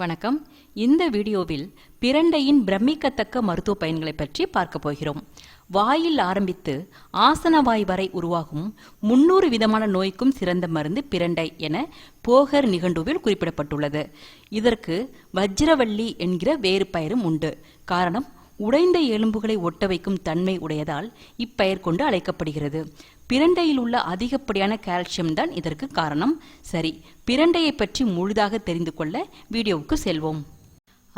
வணக்கம். இந்த வீடியோவில் பிரண்டையின் பிரமிக்கத்தக்க மருத்துவ பயன்களை பற்றி பார்க்க போகிறோம். வாயில் ஆரம்பித்து ஆசனவாய் வரை உருவாகும் முன்னூறு விதமான நோய்க்கும் சிறந்த மருந்து பிரண்டை என போகர் நிகண்டுவில் குறிப்பிடப்பட்டுள்ளது. இதற்கு வஜ்ரவள்ளி என்கிற வேறு பெயரும் உண்டு. காரணம் உடைந்த எலும்புகளை ஒட்ட வைக்கும் தன்மை உடையதால் இப்பெயர் கொண்டு அழைக்கப்படுகிறது. பிரண்டையில் உள்ள அதிகப்படியான கால்சியம் தான் இதற்கு காரணம். சரி பிரண்டையை பற்றி முழுதாக தெரிந்து கொள்ள வீடியோவுக்கு செல்வோம்.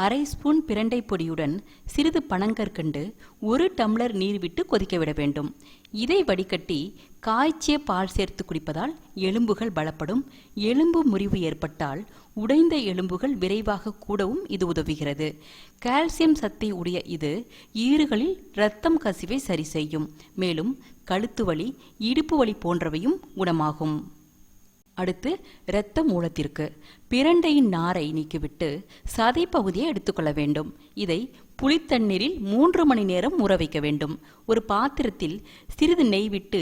அரை ஸ்பூன் பிரண்டை பொடியுடன் சிறிது பனங்கற்கண்டு ஒரு டம்ளர் நீர் விட்டு கொதிக்க விட வேண்டும். இதை வடிகட்டி காய்ச்சிய பால் சேர்த்து குடிப்பதால் எலும்புகள் பலப்படும். எலும்பு முறிவு ஏற்பட்டால் உடைந்த எலும்புகள் விரைவாக கூடவும் இது உதவுகிறது. கால்சியம் சத்தை உடைய இது ஈறுகளில் இரத்தம் கசிவை சரி செய்யும். மேலும் கழுத்து வலி இடுப்பு வலி போன்றவையும் குணமாகும். அடுத்து இரத்த மூலத்திற்கு பிரண்டையின் நாரை நீக்கிவிட்டு சதை பகுதியை எடுத்துக்கொள்ள வேண்டும். இதை புளித்தண்ணீரில் மூன்று மணி நேரம் ஊற வைக்க வேண்டும். ஒரு பாத்திரத்தில் சிறிது நெய் விட்டு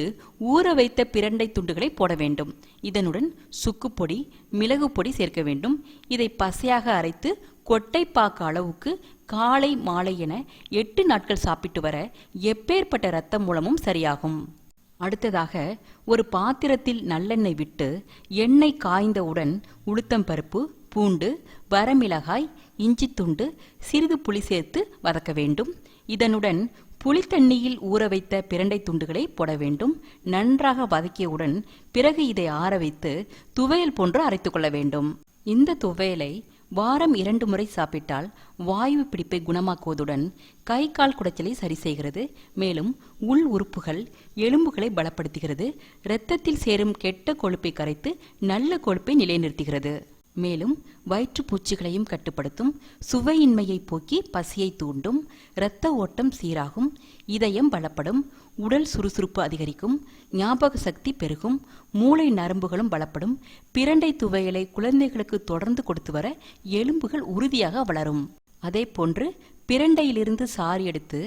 ஊற வைத்த பிரண்டை துண்டுகளை போட வேண்டும். இதனுடன் சுக்குப்பொடி மிளகு பொடி சேர்க்க வேண்டும். இதை பசையாக அரைத்து கொட்டைப்பாக்கு அளவுக்கு காலை மாலை என எட்டு நாட்கள் சாப்பிட்டு வர எப்பேற்பட்ட இரத்த மூலமும் சரியாகும். அடுத்ததாக ஒரு பாத்திரத்தில் நல்லெண்ணெய் விட்டு எண்ணெய் காய்ந்தவுடன் உளுத்தம்பருப்பு பூண்டு வரமிளகாய் இஞ்சி துண்டு சிறிது புளி சேர்த்து வதக்க வேண்டும். இதனுடன் புளித்தண்ணியில் ஊற வைத்த பிரண்டை துண்டுகளை போட வேண்டும். நன்றாக வதக்கியவுடன் பிறகு இதை ஆற வைத்து துவையல் போன்று அரைத்துக்கொள்ள வேண்டும். இந்த துவையலை வாரம் இரண்டு முறை சாப்பிட்டால் வாயு பிடிப்பை குணமாக்குவதுடன் கை கால் குடைச்சலை சரி செய்கிறது. மேலும் உள் உறுப்புகள் எலும்புகளை பலப்படுத்துகிறது. இரத்தத்தில் சேரும் கெட்ட கொழுப்பை கரைத்து நல்ல கொழுப்பை நிலைநிறுத்துகிறது. மேலும் வயிற்றுப்பூச்சிகளையும் கட்டுப்படுத்தும் சுவையின்மையை போக்கி பசியை தூண்டும் இரத்த ஓட்டம் சீராகும் இதயம் பலப்படும் உடல் சுறுசுறுப்பு அதிகரிக்கும் ஞாபக சக்தி பெருகும் மூளை நரம்புகளும் பலப்படும் பிரண்டை துவையலை குழந்தைகளுக்கு தொடர்ந்து கொடுத்து வர எலும்புகள் உறுதியாக வளரும். அதே போன்று பிரண்டையிலிருந்து சாறு எடுத்து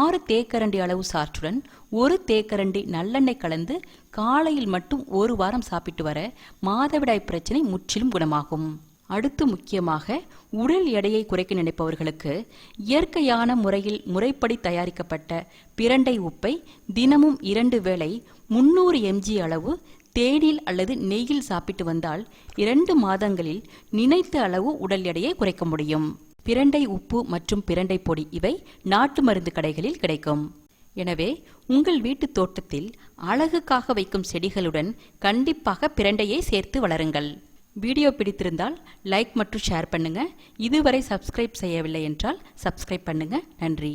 ஆறு தேக்கரண்டி அளவு சாற்றுடன் ஒரு தேக்கரண்டி நல்லெண்ணெய் கலந்து காலையில் மட்டும் ஒரு வாரம் சாப்பிட்டு வர மாதவிடாய் பிரச்சனை முற்றிலும் குணமாகும். அடுத்து முக்கியமாக உடல் எடையை குறைக்க நினைப்பவர்களுக்கு இயற்கையான முறையில் முறைப்படி தயாரிக்கப்பட்ட பிரண்டை உப்பை தினமும் இரண்டு வேளை முன்னூறு எம்ஜி அளவு தேனில் அல்லது நெய்யில் சாப்பிட்டு வந்தால் இரண்டு மாதங்களில் நினைத்த அளவு உடல் எடையை குறைக்க முடியும். பிரண்டை உப்பு மற்றும் பிரண்டை பொடி இவை நாட்டு மருந்து கடைகளில் கிடைக்கும். எனவே உங்கள் வீட்டு தோட்டத்தில் அழகுக்காக வைக்கும் செடிகளுடன் கண்டிப்பாக பிரண்டையை சேர்த்து வளருங்கள். வீடியோ பிடித்திருந்தால் லைக் மற்றும் ஷேர் பண்ணுங்க. இதுவரை சப்ஸ்கிரைப் செய்யவில்லை என்றால் சப்ஸ்கிரைப் பண்ணுங்க. நன்றி.